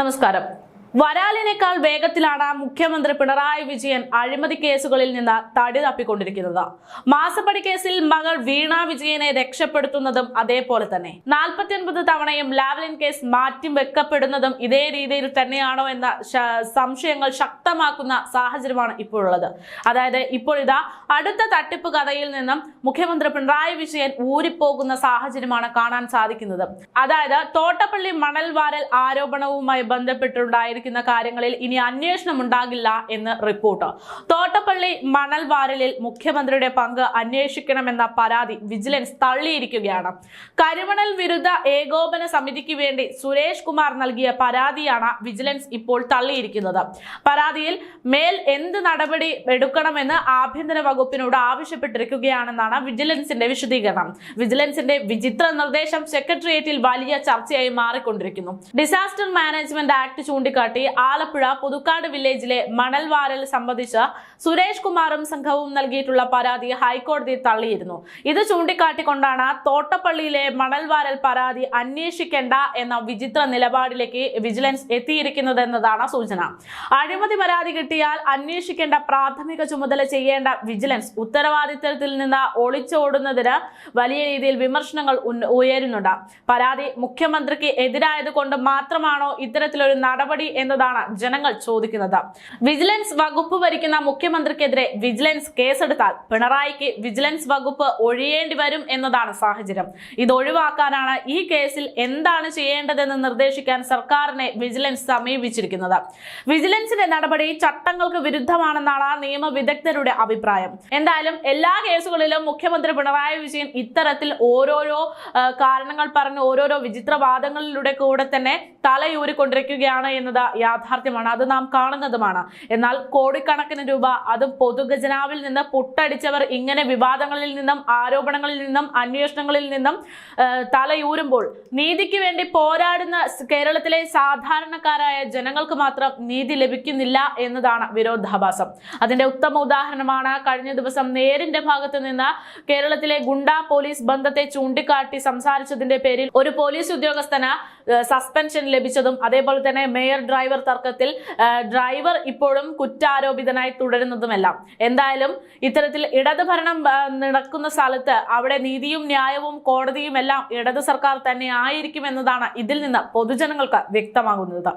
നമസ്കാരം. വരാലിനേക്കാൾ വേഗത്തിലാണ് മുഖ്യമന്ത്രി പിണറായി വിജയൻ അഴിമതി കേസുകളിൽ നിന്ന് തടി തപ്പിക്കൊണ്ടിരിക്കുന്നത്. മാസപ്പടി കേസിൽ മകൾ വീണ വിജയനെ രക്ഷപ്പെടുത്തുന്നതും അതേപോലെ തന്നെ. നാൽപ്പത്തിയൊൻപത് തവണയും ലാവ്ലിൻ കേസ് മാറ്റി വെക്കപ്പെടുന്നതും ഇതേ രീതിയിൽ തന്നെയാണോ എന്ന സംശയങ്ങൾ ശക്തമാക്കുന്ന സാഹചര്യമാണ് ഇപ്പോഴുള്ളത്. അതായത് ഇപ്പോൾ ഇതാ അടുത്ത തട്ടിപ്പ് കഥയിൽ നിന്നും മുഖ്യമന്ത്രി പിണറായി വിജയൻ ഊരിപ്പോകുന്ന സാഹചര്യമാണ് കാണാൻ സാധിക്കുന്നത്. അതായത് തോട്ടപ്പള്ളി മണൽ ആരോപണവുമായി ആരോപണവുമായി ബന്ധപ്പെട്ടുണ്ടായിരിക്കുന്ന കാര്യങ്ങളിൽ ഇനി അന്വേഷണം ഉണ്ടാകില്ല എന്ന് റിപ്പോർട്ട് തോട്ടപ്പള്ളി മണൽ വാരലിൽ മുഖ്യമന്ത്രിയുടെ പങ്ക് അന്വേഷിക്കണമെന്ന പരാതി വിജിലൻസ് തള്ളിയിരിക്കുകയാണ്. കരിമണൽ വിരുദ്ധ ഏകോപന സമിതിക്ക് വേണ്ടി സുരേഷ് കുമാർ നൽകിയ പരാതിയാണ് വിജിലൻസ് ഇപ്പോൾ തള്ളിയിരിക്കുന്നത്. പരാതിയിൽ മേൽ എന്ത് നടപടി എടുക്കണമെന്ന് ആഭ്യന്തര വകുപ്പിനോട് ആവശ്യപ്പെട്ടിരിക്കുകയാണെന്നാണ് വിജിലൻസിന്റെ വിശദീകരണം. വിജിലൻസിന്റെ വിചിത്ര നിർദ്ദേശം സെക്രട്ടേറിയറ്റിൽ വലിയ ചർച്ചയായി മാറിക്കൊണ്ടിരിക്കുന്നു. ഡിസാസ്റ്റർ മാനേജ്മെന്റ് ആക്ട് ചൂണ്ടിക്കാട്ടി ആലപ്പുഴ പുതുക്കാട് വില്ലേജിലെ മണൽവാരൽ സംബന്ധിച്ച് സുരേഷ് കുമാറും സംഘവും നൽകിയിട്ടുള്ള പരാതി ഹൈക്കോടതി തള്ളിയിരുന്നു. ഇത് ചൂണ്ടിക്കാട്ടിക്കൊണ്ടാണ് തോട്ടപ്പള്ളിയിലെ മണൽവാരൽ പരാതി അന്വേഷിക്കേണ്ട എന്ന വിചിത്ര നിലപാടിലേക്ക് വിജിലൻസ് എത്തിയിരിക്കുന്നത് എന്നതാണ് സൂചന. അഴിമതി പരാതി കിട്ടിയാൽ അന്വേഷിക്കേണ്ട പ്രാഥമിക ചുമതല ചെയ്യേണ്ട വിജിലൻസ് ഉത്തരവാദിത്തത്തിൽ നിന്ന് ഒളിച്ചോടുന്നതിന് വലിയ രീതിയിൽ വിമർശനങ്ങൾ ഉയരുന്നുണ്ട്. പരാതി മുഖ്യമന്ത്രിക്ക് എതിരായത് കൊണ്ട് മാത്രമാണോ ഇത്തരത്തിലൊരു നടപടി എന്നതാണ് ജനങ്ങൾ ചോദിക്കുന്നത്. വിജിലൻസ് വകുപ്പ് ഭരിക്കുന്ന മുഖ്യമന്ത്രിക്കെതിരെ വിജിലൻസ് കേസെടുത്താൽ പിണറായിക്ക് വിജിലൻസ് വകുപ്പ് ഒഴിയേണ്ടി വരും എന്നതാണ് സാഹചര്യം. ഇത് ഒഴിവാക്കാനാണ് ഈ കേസിൽ എന്താണ് ചെയ്യേണ്ടതെന്ന് നിർദ്ദേശിക്കാൻ സർക്കാരിനെ വിജിലൻസ് സമീപിച്ചിരിക്കുന്നത്. വിജിലൻസിന്റെ നടപടി ചട്ടങ്ങൾക്ക് വിരുദ്ധമാണെന്നാണ് നിയമ വിദഗ്ധരുടെ അഭിപ്രായം. എന്തായാലും എല്ലാ കേസുകളിലും മുഖ്യമന്ത്രി പിണറായി വിജയൻ ഇത്തരത്തിൽ ഓരോരോ കാരണങ്ങൾ പറഞ്ഞ് ഓരോരോ വിചിത്രവാദങ്ങളിലൂടെ കൂടെ തന്നെ തലയൂരിക്കൊണ്ടിരിക്കുകയാണ് എന്നത് യാഥാർത്ഥ്യമാണ്. അത് നാം കാണുന്നതുമാണ്. എന്നാൽ കോടിക്കണക്കിന് രൂപ അതും പൊതുഖജനാവിൽ നിന്ന് പുട്ടടിച്ചവർ ഇങ്ങനെ വിവാദങ്ങളിൽ നിന്നും ആരോപണങ്ങളിൽ നിന്നും അന്വേഷണങ്ങളിൽ നിന്നും തലയൂരുമ്പോൾ നീതിക്ക് വേണ്ടി പോരാടുന്ന കേരളത്തിലെ സാധാരണക്കാരായ ജനങ്ങൾക്ക് മാത്രം നീതി ലഭിക്കുന്നില്ല എന്നതാണ് വിരോധാഭാസം. അതിന്റെ ഉത്തമ ഉദാഹരണമാണ് കഴിഞ്ഞ ദിവസം നേരിന്റെ ഭാഗത്ത് നിന്ന് കേരളത്തിലെ ഗുണ്ടാ പോലീസ് ബന്ധത്തെ ചൂണ്ടിക്കാട്ടി സംസാരിച്ചതിന്റെ പേരിൽ ഒരു പോലീസ് ഉദ്യോഗസ്ഥന് സസ്പെൻഷൻ ലഭിച്ചതും അതേപോലെ തന്നെ മേയർ ഡ്രൈവർ തർക്കത്തിൽ ഡ്രൈവർ ഇപ്പോഴും കുറ്റാരോപിതനായി തുടരുന്നതുമെല്ലാം. എന്തായാലും ഇത്തരത്തിൽ ഇടത് ഭരണം നടക്കുന്ന സ്ഥലത്ത് അവിടെ നീതിയും ന്യായവും കോടതിയും എല്ലാം ഇടത് സർക്കാർ തന്നെ ആയിരിക്കും എന്നതാണ് ഇതിൽ നിന്ന് പൊതുജനങ്ങൾക്ക് വ്യക്തമാകുന്നത്.